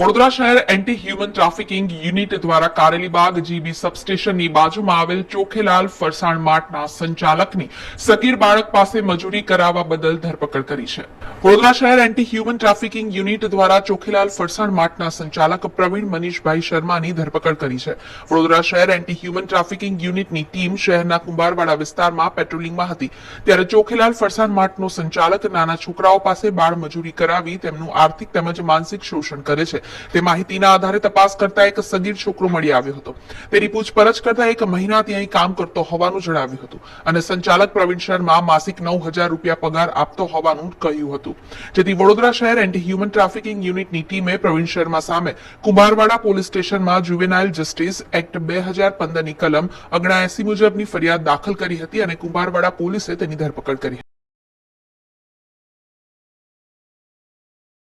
વડોદરા શહેર anti human trafficking unit દ્વારા Karelibaug GB સબસ્ટેશનની બાજુમાં આવેલ ચોખેલાલ ફરસાણ માર્ટના સંચાલકની સગીર બાળક પાસે મજૂરી કરાવવા બદલ ધરપકડ કરી છે. વડોદરા શહેર એન્ટી હ્યુમન ટ્રાફિકિંગ યુનિટ દ્વારા ચોખેલાલ ફરસાણ માર્ટના સંચાલક પ્રવીણ મનીષભાઈ શર્માની ધરપકડ કરી છે. વડોદરા શહેર એન્ટી હ્યુમન ટ્રાફિકિંગ યુનિટની ટીમ શહેરના કુંભારવાડા વિસ્તારમાં પેટ્રોલિંગમાં હતી. ત્યારે ચોખેલાલ ફરસાણ માર્ટનો સંચાલક નાના છોકરાઓ પાસે બાળ મજૂરી કરાવી તેમનું આર્થિક તેમજ માનસિક શોષણ કરે છે. તે માહિતીના આધારે તપાસ કરતા એક સગીર છોકરો મળી આવ્યો હતો. તેની પૂછપરછ કરતા એક મહિનાથી અહીં કામ કરતો હોવાનું જણાવ્યું હતું અને સંચાલક પ્રવીણ શર્મા માસિક નવ હજાર રૂપિયા પગાર આપતો હોવાનું કહ્યું હતું. જેથી વડોદરા શહેર એન્ટી હ્યુમન ટ્રાફિકિંગ યુનિટની ટીમે પ્રવીણ શર્મા સામે કુંભારવાડા પોલીસ સ્ટેશનમાં જુવેનાઇલ જસ્ટિસ એક્ટ બે હજાર પંદરની કલમ અગણા એસી મુજબની ફરિયાદ દાખલ કરી હતી અને કુંભારવાડા પોલીસે તેની ધરપકડ કરી